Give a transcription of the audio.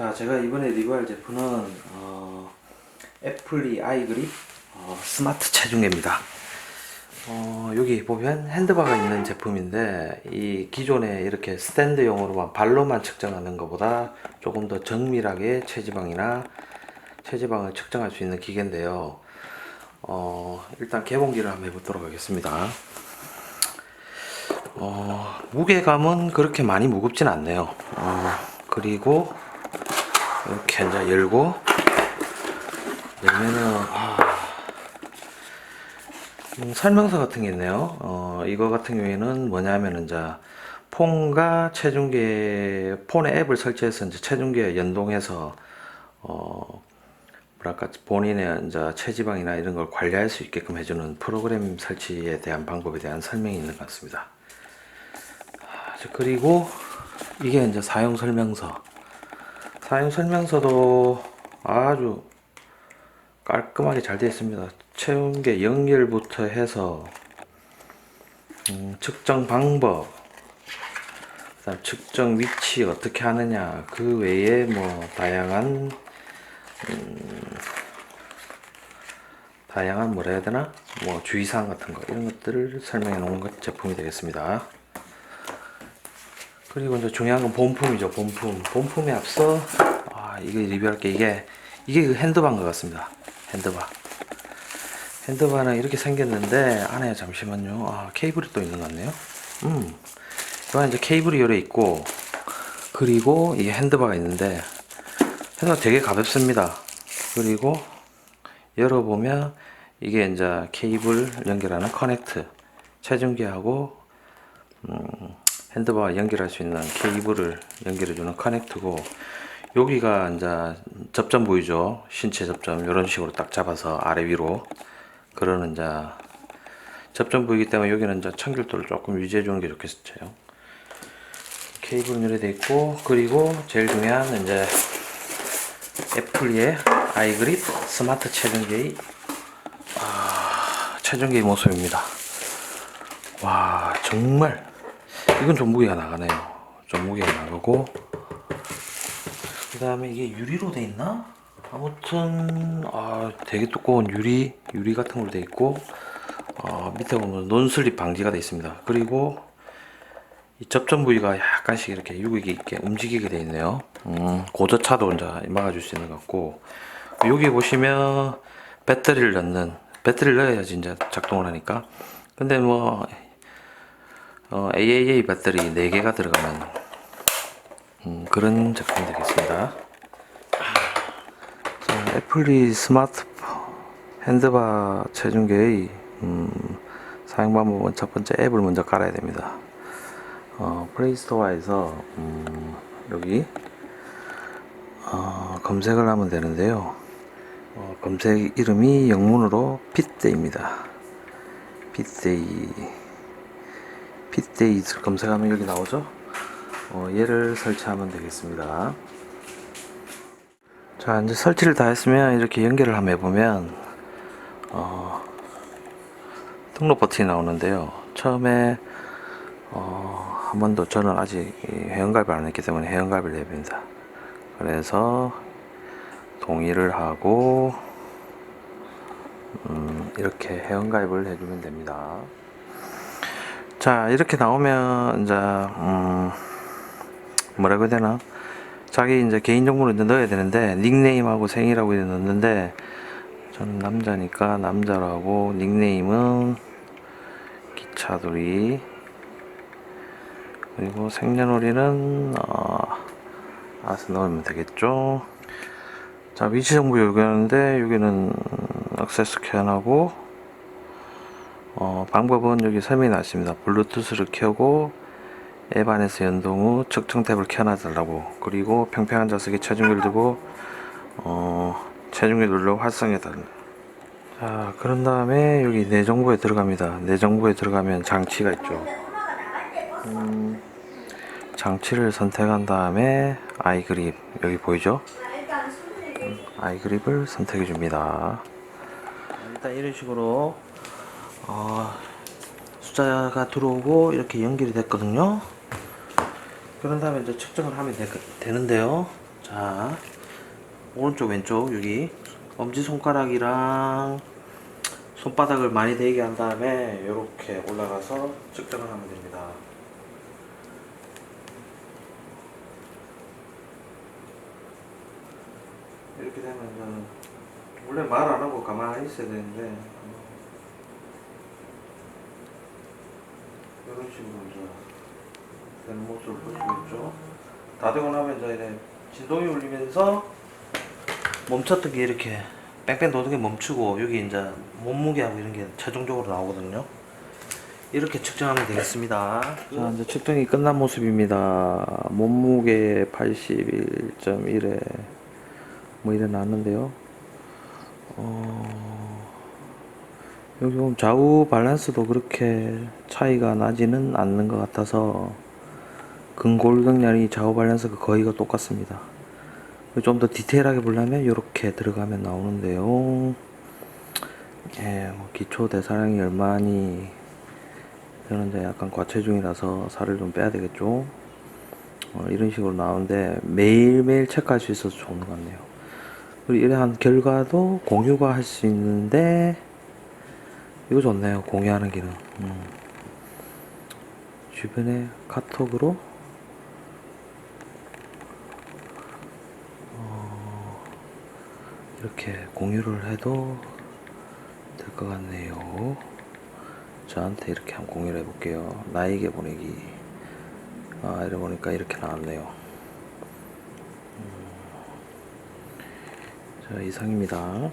자, 제가 이번에 리뷰할 제품은 어, 애플리 아이그립 어, 스마트 체중계입니다. 어, 여기 보면 핸드바가 있는 제품인데 이 기존에 이렇게 스탠드용으로만 발로만 측정하는 것보다 조금 더 정밀하게 체지방이나 체지방을 측정할 수 있는 기계인데요. 어, 일단 개봉기를 한번 해보도록 하겠습니다. 어, 무게감은 그렇게 많이 무겁진 않네요. 어, 그리고 이렇게 이제 열고 열면은 아, 음, 설명서 같은 게 있네요. 어, 이거 같은 경우에는 뭐냐면은 이제 폰과 체중계 폰에 앱을 설치해서 이제 체중계에 연동해서 어, 뭐랄까 본인의 이제 체지방이나 이런 걸 관리할 수 있게끔 해주는 프로그램 설치에 대한 방법에 대한 설명이 있는 것 같습니다. 아, 저 그리고 이게 이제 사용 설명서. 사용 설명서도 아주 깔끔하게 잘 되어 있습니다. 체온계 연결부터 해서 음, 측정 방법, 그다음 측정 위치 어떻게 하느냐, 그 외에 뭐 다양한 다양한 뭐라 해야 되나 뭐 주의사항 같은 거 이런 것들을 설명해 놓은 것 제품이 되겠습니다. 그리고 이제 중요한 건 본품이죠 본품. 본품에 앞서 아 이게 리뷰할 게 이게 이게 그 핸드바인 것 같습니다. 핸드바. 핸드바는 이렇게 생겼는데 안에 잠시만요. 아 케이블이 또 있는 것 같네요. 음. 이건 이제 케이블이 열려 있고 그리고 이게 핸드바가 있는데 핸드바 되게 가볍습니다. 그리고 열어보면 이게 이제 케이블 연결하는 커넥트 체중계하고 핸드바와 연결할 수 있는 케이블을 연결해주는 커넥트고 여기가 이제 접점 부위죠. 신체 접점 이런 식으로 딱 잡아서 아래 위로 그러는 이제 접점 부위이기 때문에 여기는 이제 청결도를 조금 유지해 주는 게 좋겠죠 케이블은 이렇게 돼 있고 그리고 제일 중요한 이제 애플리의 아이그립 스마트 체중계의 아, 체중계의 모습입니다. 와 정말 이건 좀 무게가 나가네요. 좀 무게가 나가고 그 다음에 이게 유리로 돼 있나? 아무튼 아 되게 두꺼운 유리 유리 같은 걸로 돼 있고 어, 밑에 보면 논슬립 방지가 돼 있습니다. 그리고 이 접점 부위가 약간씩 이렇게 유격이 있게 움직이게 돼 있네요. 음, 고저차도 이제 막아줄 수 있는 것 같고 여기 보시면 배터리를 넣는 배터리를 넣어야지 이제 작동을 하니까 근데 뭐 어, AAA 배터리 4개가 들어가는 음, 그런 제품이 되겠습니다. 자, 애플리 스마트 핸드바 체중계의 음, 사용 방법은 첫 번째 앱을 먼저 깔아야 됩니다. 어, 플레이스토어에서 음, 여기 어, 검색을 하면 되는데요. 어, 검색 이름이 영문으로 핏데이입니다. 핏데이 핏데이를 검색하면 여기 나오죠? 어, 얘를 설치하면 되겠습니다. 자, 이제 설치를 다 했으면 이렇게 연결을 한번 해보면, 어, 등록 버튼이 나오는데요. 처음에, 어, 한 번도 저는 아직 이 회원가입을 안 했기 때문에 회원가입을 해야 됩니다. 그래서, 동의를 하고, 음, 이렇게 회원가입을 해주면 됩니다. 자 이렇게 나오면 이제 음 뭐라고 해야 되나? 자기 이제 개인 정보를 이제 넣어야 되는데 닉네임하고 생일하고 이제 넣는데 저는 남자니까 남자라고 닉네임은 기차돌이. 그리고 생년월일은 어, 아스 넣으면 되겠죠? 자 위치 정보 요구하는데 여기는 액세스 캔하고 어, 방법은 여기 설명이 나있습니다. 블루투스를 켜고 앱 안에서 연동 후 측정 탭을 켜놔달라고 그리고 평평한 좌석에 체중계를 두고 어, 체중계 눌러 활성해달라 자 그런 다음에 여기 내 정보에 들어갑니다. 내 정보에 들어가면 장치가 있죠. 음, 장치를 선택한 다음에 아이 그립 여기 보이죠? 음, 아이 그립을 선택해 줍니다. 일단 이런 식으로 어, 숫자가 들어오고 이렇게 연결이 됐거든요. 그런 다음에 이제 측정을 하면 되, 되는데요. 자, 자, 오른쪽 왼쪽 여기 엄지 손가락이랑 손바닥을 많이 대게 한 다음에 이렇게 올라가서 측정을 하면 됩니다. 이렇게 되면은 원래 말 안 하고 가만히 있어야 되는데 이런 식으로 이제 되는 모습을 볼수 있죠. 다 되고 나면 이제 진동이 울리면서 멈췄던 게 이렇게 뺑뺑 도는 게 멈추고 여기 이제 몸무게하고 이런 게 최종적으로 나오거든요. 이렇게 측정하면 되겠습니다. 자, 이제 측정이 끝난 모습입니다. 몸무게 81.1에 뭐 이래 나왔는데요. 어, 여기 좌우 밸런스도 그렇게 차이가 나지는 않는 것 같아서 근골격량이 좌우 밸런스가 거의가 똑같습니다. 좀 더 디테일하게 보려면 이렇게 들어가면 나오는데요. 예, 뭐 기초 대사량이 얼마니 이제 약간 과체중이라서 살을 좀 빼야 되겠죠. 어, 이런 식으로 나오는데 매일매일 체크할 수 있어서 좋은 것 같네요. 그리고 이러한 결과도 공유가 할 수 있는데 이거 좋네요. 공유하는 기능. 음. 주변에 카톡으로 어, 이렇게 공유를 해도 될 것 같네요. 저한테 이렇게 한번 공유를 해볼게요. 나에게 보내기. 아, 이래 보니까 이렇게 나왔네요. 음. 자, 이상입니다.